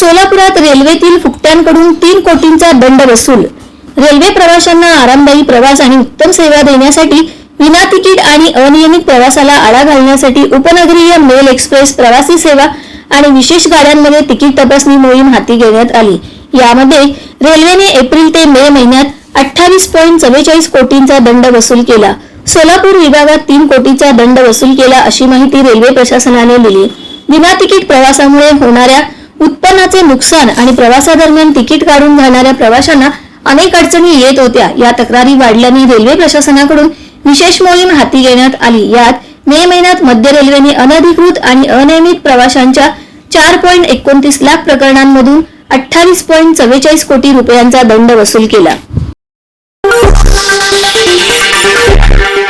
सोलापुरात रेल्वेतील फुकट्यांकडून तीन कोटींचा दंड वसूल. रेल्वे प्रवाशांना आरामदायी प्रवास आणि उत्तम सेवा देण्यासाठी विना तिकीट आणि अनियमित प्रवासाला आळा घालण्यासाठी उपनगरीय मेल एक्सप्रेस प्रवासी सेवा आणि विशेष गाड्यांमध्ये तिकीट तपासणी मोहीम हाती घेण्यात आली. यामध्ये रेल्वेने एप्रिल ते मे महिन्यात अठ्ठावीस पॉईंट चव्वेचाळीस कोटींचा दंड वसूल केला. सोलापूर विभागात तीन कोटीचा दंड वसूल केला अशी माहिती रेल्वे प्रशासनाने दिली. विना तिकीट प्रवासामुळे होणाऱ्या उत्पन्नाचे नुकसान आणि प्रवासादरम्यान तिकीट काढून जाणाऱ्या प्रवाशांना अनेक अडचणी येत होत्या. या तक्रारी वाढल्याने रेल्वे प्रशासनाकडून विशेष मोहीम हाती घेण्यात आली. यात मे महिन्यात मध्य रेल्वेने अनधिकृत आणि अनियमित प्रवाशांच्या चार पॉईंट एकोणतीस लाख प्रकरणांमधून अठ्ठावीस पॉईंट चव्वेचाळीस कोटी रुपयांचा दंड वसूल केला.